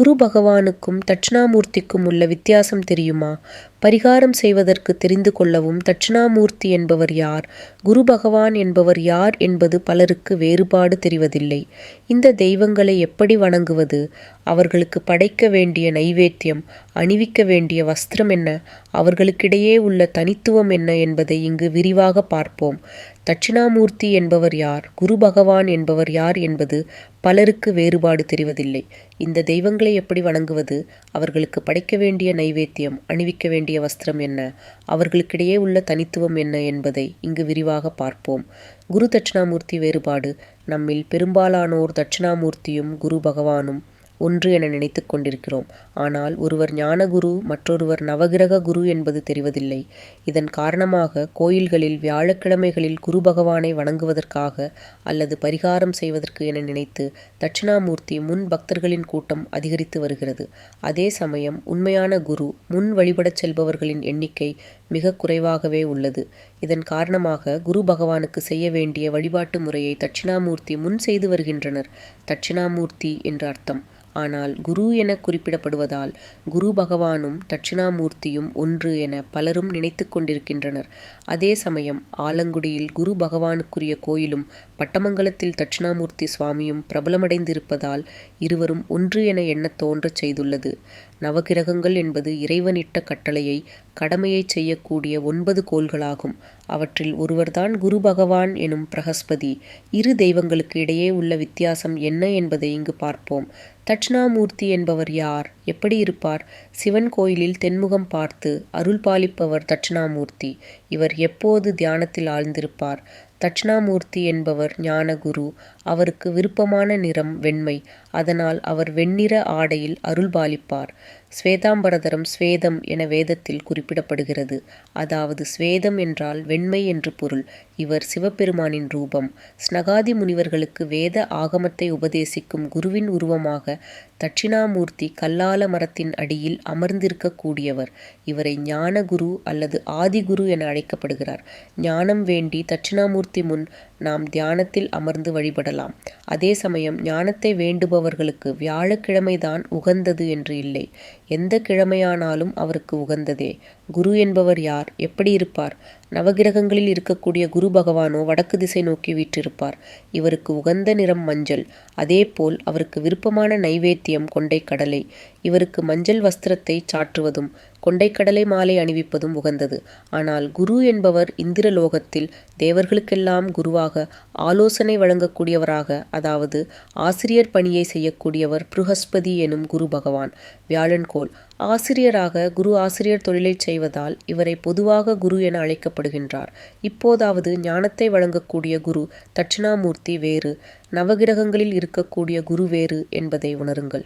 குரு பகவானுக்கும் தட்சிணாமூர்த்திக்கும் உள்ள வித்தியாசம் தெரியுமா? பரிகாரம் செய்வதற்கு தெரிந்து கொள்ளவும் தட்சிணாமூர்த்தி என்பவர் யார்? குரு பகவான் என்பவர் யார் என்பது பலருக்கு வேறுபாடு தெரிவதில்லை. இந்த தெய்வங்களை எப்படி வணங்குவது? அவர்களுக்கு படைக்க வேண்டிய நைவேத்தியம் அணிவிக்க வேண்டிய வஸ்திரம் என்ன? அவர்களுக்கிடையே உள்ள தனித்துவம் என்ன என்பதை இங்கு விரிவாக பார்ப்போம். தட்சிணாமூர்த்தி என்பவர் யார்? குரு பகவான் என்பவர் யார் என்பது பலருக்கு வேறுபாடு தெரிவதில்லை. இந்த தெய்வங்களை எப்படி வணங்குவது? அவர்களுக்கு படைக்க வேண்டிய நைவேத்தியம் அணிவிக்க வேண்டிய வஸ்திரம் என்ன? அவர்களுக்கிடையே உள்ள தனித்துவம் என்ன என்பதை இங்கு விரிவாக பார்ப்போம். குரு தட்சிணாமூர்த்தி வேறுபாடு. நம்மில் பெரும்பாலானோர் தட்சிணாமூர்த்தியும் குரு பகவானும் ஒன்று என நினைத்து கொண்டிருக்கிறோம். ஆனால் ஒருவர் ஞானகுரு மற்றொருவர் நவகிரக குரு என்பது தெரிவதில்லை. இதன் காரணமாக கோயில்களில் வியாழக்கிழமைகளில் குரு பகவானை வணங்குவதற்காக அல்லது பரிகாரம் செய்வதற்கு என நினைத்து தட்சிணாமூர்த்தி முன் பக்தர்களின் கூட்டம் அதிகரித்து வருகிறது. அதே சமயம் உண்மையான குரு முன் வழிபடச் செல்பவர்களின் எண்ணிக்கை மிக குறைவாகவே உள்ளது. இதன் காரணமாக குரு பகவானுக்கு செய்ய வேண்டிய வழிபாட்டு முறையை தட்சிணாமூர்த்தி முன் செய்து வருகின்றனர். தட்சிணாமூர்த்தி என்று அர்த்தம். ஆனால் குரு என குறிப்பிடப்படுவதால் குரு பகவானும் தட்சிணாமூர்த்தியும் ஒன்று என பலரும் நினைத்து கொண்டிருக்கின்றனர். அதே சமயம் ஆலங்குடியில் குரு பகவானுக்குரிய கோயிலும் பட்டமங்கலத்தில் தட்சிணாமூர்த்தி சுவாமியும் பிரபலமடைந்திருப்பதால் இருவரும் ஒன்று என எண்ணத் தோன்றச் செய்துள்ளது. நவகிரகங்கள் என்பது இறைவனிட்ட கட்டளையை கடமையை செய்யக்கூடிய ஒன்பது கோள்களாகும். அவற்றில் ஒருவர்தான் குரு பகவான் எனும் பிரகஸ்பதி. இரு தெய்வங்களுக்கு இடையே உள்ள வித்தியாசம் என்ன என்பதை இங்கு பார்ப்போம். தட்சிணாமூர்த்தி என்பவர் யார்? எப்படி இருப்பார்? சிவன் கோயிலில் தென்முகம் பார்த்து அருள் பாலிப்பவர் தட்சிணாமூர்த்தி. இவர் எப்போது தியானத்தில் ஆழ்ந்திருப்பார்? தட்சிணாமூர்த்தி என்பவர் ஞானகுரு. அவருக்கு விருப்பமான நிறம் வெண்மை. அதனால் அவர் வெண்ணிற ஆடையில் அருள் பாலிப்பார். ஸ்வேதாம்பரதரம் ஸ்வேதம் என வேதத்தில் குறிப்பிடப்படுகிறது. அதாவது ஸ்வேதம் என்றால் வெண்மை என்று பொருள். இவர் சிவபெருமானின் ரூபம். ஸ்னகாதி முனிவர்களுக்கு வேத ஆகமத்தை உபதேசிக்கும் குருவின் உருவமாக தட்சிணாமூர்த்தி கல்லால மரத்தின் அடியில் அமர்ந்திருக்கக்கூடியவர். இவரை ஞானகுரு அல்லது ஆதிகுரு என அழைக்கப்படுகிறார். ஞானம் வேண்டி தட்சிணாமூர்த்தி முன் நாம் தியானத்தில் அமர்ந்து வழிபடலாம். அதே சமயம் ஞானத்தை வேண்டுபவர்களுக்கு வியாழக்கிழமைதான் உகந்தது என்று இல்லை. எந்த கிழமையானாலும் அவருக்கு உகந்ததே. குரு என்பவர் யார்? எப்படி இருப்பார்? நவகிரகங்களில் இருக்கக்கூடிய குரு பகவானோ வடக்கு திசை நோக்கி வீற்றிருப்பார். இவருக்கு உகந்த நிறம் மஞ்சள். அதேபோல் அவருக்கு விருப்பமான நைவேத்தியம் கொண்டை கடலை இவருக்கு மஞ்சள் வஸ்திரத்தை சாற்றுவதும் கொண்டைக்கடலை மாலை அணிவிப்பதும் உகந்தது. ஆனால் குரு என்பவர் இந்திரலோகத்தில் தேவர்களுக்கெல்லாம் குருவாக ஆலோசனை வழங்கக்கூடியவராக அதாவது ஆசிரியர் பணியை செய்யக்கூடியவர் பிருஹஸ்பதி எனும் குரு பகவான். வியாழன்கோள் ஆசிரியராக குரு ஆசிரியர் தொழிலை செய்வதால் இவரை பொதுவாக குரு என அழைக்கப்படுகின்றார். இப்போதாவது ஞானத்தை வழங்கக்கூடிய குரு தட்சிணாமூர்த்தி வேறு நவகிரகங்களில் இருக்கக்கூடிய குரு வேறு என்பதை உணருங்கள்.